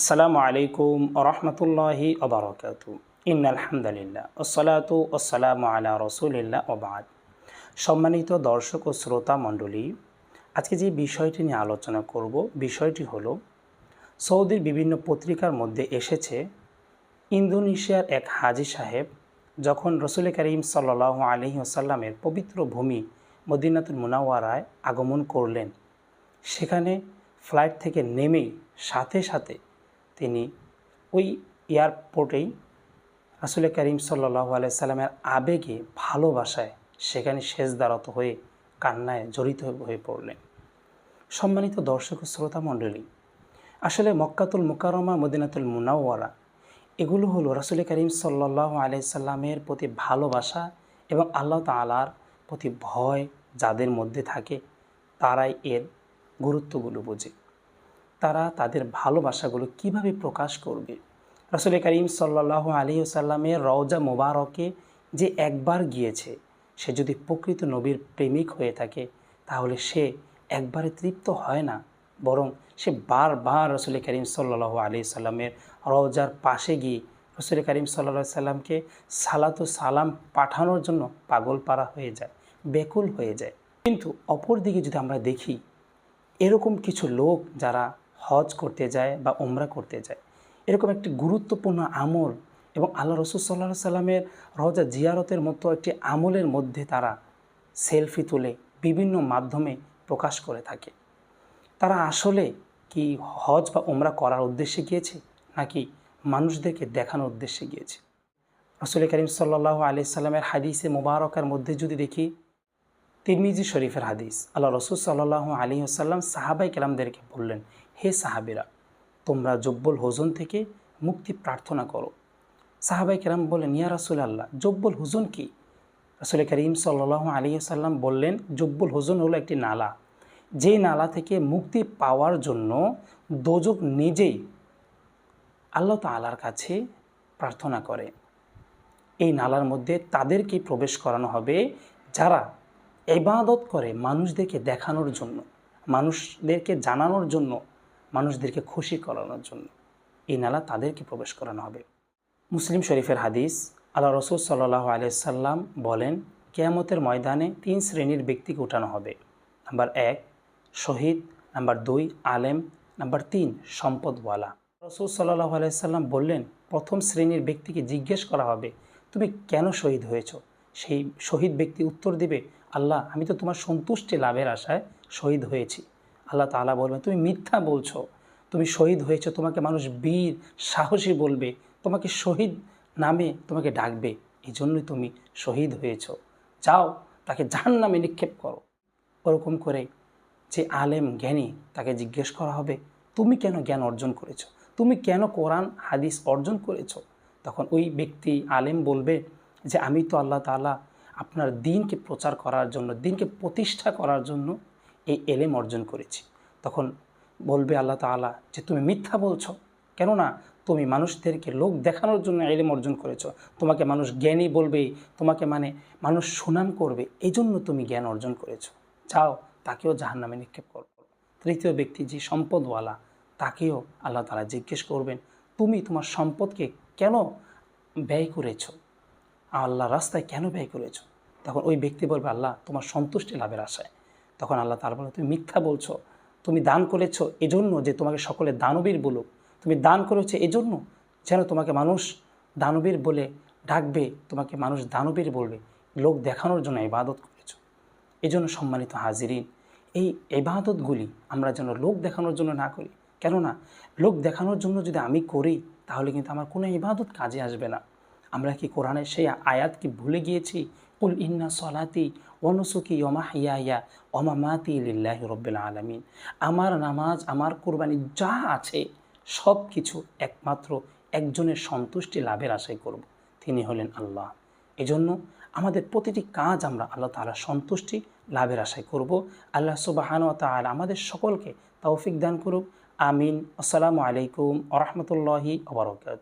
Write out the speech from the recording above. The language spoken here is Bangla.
আসসালামু আলাইকুম আরহামতুল্লাহি ওবরাকাত ইন আলহামদুলিল্লাহ ওসলাতু ওসালাম আলা রসুলিল্লাহ ওবাদ সম্মানিত দর্শক ও শ্রোতা মণ্ডলী, আজকে যে বিষয়টি নিয়ে আলোচনা করব, বিষয়টি হলো, সৌদির বিভিন্ন পত্রিকার মধ্যে এসেছে, ইন্দোনেশিয়ার এক হাজি সাহেব যখন রসুল করিম সাল্লাহ আলহি আসাল্লামের পবিত্র ভূমি মদিনাতুল মুনাওয়ারায় আগমন করলেন, সেখানে ফ্লাইট থেকে নেমেই সাথে সাথে তিনি ওই এয়ারপোর্টেই রাসুল করিম সাল্লাহ আলাইসাল্লামের আবেগে, ভালোবাসায় সেখানে শেষদারত হয়ে, কান্নায় জড়িত হয়ে পড়লেন। সম্মানিত দর্শক শ্রোতা মণ্ডলী, আসলে মক্কাতুল মুকারমা মদিনাতুল মুনাওয়ারা, এগুলো হলো রাসুল করিম সাল্লাহ আলাইসাল্লামের প্রতি ভালোবাসা এবং আল্লাহ তালার প্রতি ভয় যাদের মধ্যে থাকে, তারাই এর গুরুত্বগুলো বোঝে। তারা তাদের ভালোবাসাগুলো কীভাবে প্রকাশ করবে? রসুল করিম সাল্লাহ আলী সাল্লামের রওজা মোবারকে যে একবার গিয়েছে, সে যদি প্রকৃত নবীর প্রেমিক হয়ে থাকে, তাহলে সে একবারে তৃপ্ত হয় না, বরং সে বারবার রসুল করিম সাল্লাহ আলি সাল্লামের রওজার পাশে গিয়ে রসুল করিম সাল্লা সাল্লামকে সালাতু সালাম পাঠানোর জন্য পাগল পাড়া হয়ে যায়, বেকুল হয়ে যায়। কিন্তু অপরদিকে যদি আমরা দেখি, এরকম কিছু লোক যারা হজ করতে যায় বা ওমরা করতে যায়। এরকম একটি গুরুত্বপূর্ণ আমল এবং আল্লাহ রসুল সাল্লাহ সাল্লামের রওজা জিয়ারতের মতো একটি আমলের মধ্যে তারা সেলফি তুলে বিভিন্ন মাধ্যমে প্রকাশ করে থাকে। তারা আসলে কি হজ বা ওমরা করার উদ্দেশ্যে গিয়েছে নাকি মানুষদেরকে দেখানোর উদ্দেশ্যে গিয়েছে? রসুল করিম সাল্লাহ আলি সাল্লামের হাদিসে মোবারকার মধ্যে যদি দেখি তিরমিজি শরীফের হাদিস। আল্লাহ রসুল সাল্লাহ আলী আসাল্লাম সাহাবাই কেলামদেরকে বললেন, হে সাহাবিরা, তোমরা জব্বল হোজন থেকে মুক্তি প্রার্থনা করো। সাহাবাই কেরাম বললেন, ইয়া রাসুল আল্লাহ জব্বল হুজন কি? রসুল করিম সাল্লাহ আলী আসাল্লাম বললেন, জব্বল হুজন হলো একটি নালা। যেই নালা থেকে মুক্তি পাওয়ার জন্য দোজক নিজেই আল্লাহ তালার কাছে প্রার্থনা করে। এই নালার মধ্যে তাদেরকে প্রবেশ করানো হবে যারা এবাদত করে মানুষদেরকে দেখানোর জন্য, মানুষদেরকে জানানোর জন্য, মানুষদেরকে খুশি করানোর জন্য এই নালা তাদেরকে প্রবেশ করানো হবে। মুসলিম শরীফের হাদিস আল্লাহ রসুল সাল্লাহ আলিয়াল্লাম বলেন, কেয়ামতের ময়দানে তিন শ্রেণির ব্যক্তিকে উঠানো হবে। নাম্বার এক, শহীদ। নাম্বার দুই, আলেম। নাম্বার তিন, সম্পদওয়ালা। রসুল সাল্লাহ আলাইসাল্লাম বললেন, প্রথম শ্রেণির ব্যক্তিকে জিজ্ঞেস করা হবে, তুমি কেন শহীদ হয়েছ? সেই শহীদ ব্যক্তি উত্তর দিবে আল্লাহ, আমি তো তোমার সন্তুষ্টি লাভের আশায় শহীদ হয়েছি। আল্লাহ তালা বলবেন তুমি মিথ্যা বলছো। তুমি শহীদ হয়েছো, তোমাকে মানুষ বীর, সাহসী বলবে, তোমাকে শহীদ নামে তোমাকে ডাকবে। এই জন্যই তুমি শহীদ হয়েছ। যাও, তাকে জাহান নামে নিক্ষেপ করো। ওরকম করে যে আলেম, জ্ঞানী তাকে জিজ্ঞেস করা হবে, তুমি কেন জ্ঞান অর্জন করেছ? তুমি কেন কোরআন, হাদিস অর্জন করেছ? তখন ওই ব্যক্তি আলেম বলবে যে, আমি তো আল্লাহ তালা আপনার দিনকে প্রচার করার জন্য, দিনকে প্রতিষ্ঠা করার জন্য এই এলেম অর্জন করেছি। তখন বলবে আল্লাহ তালা যে, তুমি মিথ্যা বলছো? কেননা তুমি মানুষদেরকে লোক দেখানোর জন্য এলেম অর্জন করেছ। তোমাকে মানুষ জ্ঞানী বলবে, তোমাকে মানে মানুষ সুনাম করবে। এই জন্য তুমি জ্ঞান অর্জন করেছ। যাও, তাকেও জাহান নামে নিক্ষেপ করো। তৃতীয় ব্যক্তি যে সম্পদওয়ালা, তাকেও আল্লাহ তালা জিজ্ঞেস করবেন, তুমি তোমার সম্পদকে কেন ব্যয় করেছ? আল্লাহ রাস্তায় কেন ব্যয় করেছ? তখন ওই ব্যক্তি বলবে, আল্লাহ, তোমার সন্তুষ্টি লাভের আশায়। তখন আল্লাহ তার বলে, তুমি মিথ্যা বলছো। তুমি দান করেছ এজন্য যে তোমাকে সকলে দানবীর বলুক। তুমি দান করেছ এজন্য যেন তোমাকে মানুষ দানবীর বলে ডাকবে, তোমাকে মানুষ দানবীর বলবে। লোক দেখানোর জন্য ইবাদত করেছ। এজন্য সম্মানিত হাজিরিন, এই ইবাদতগুলি আমরা যেন লোক দেখানোর জন্য না করি। কেননা, লোক দেখানোর জন্য যদি আমি করি, তাহলে কিন্তু আমার কোনো ইবাদত কাজে আসবে না। আমরা কি কোরআনের সেই আয়াত কি ভুলে গিয়েছি? উল ইন্না সলাতি অনুসুকি ওমা হিয়া ওমা মাতি লিল্লাহি রব্বিল আলমিন। আমার নামাজ, আমার কোরবানি যা আছে সব কিছু একমাত্র একজনের সন্তুষ্টি লাভের আশাই করব। তিনি হলেন আল্লাহ। এজন্য আমাদের প্রতিটি কাজ আমরা আল্লাহ তালা সন্তুষ্টি লাভের আশায় করব। আল্লাহ সুবাহান তালা আমাদের সকলকে তৌফিক দান করুক। আমিন। আসসালামু আলাইকুম আ রহমতুল্লাহি আবরকাত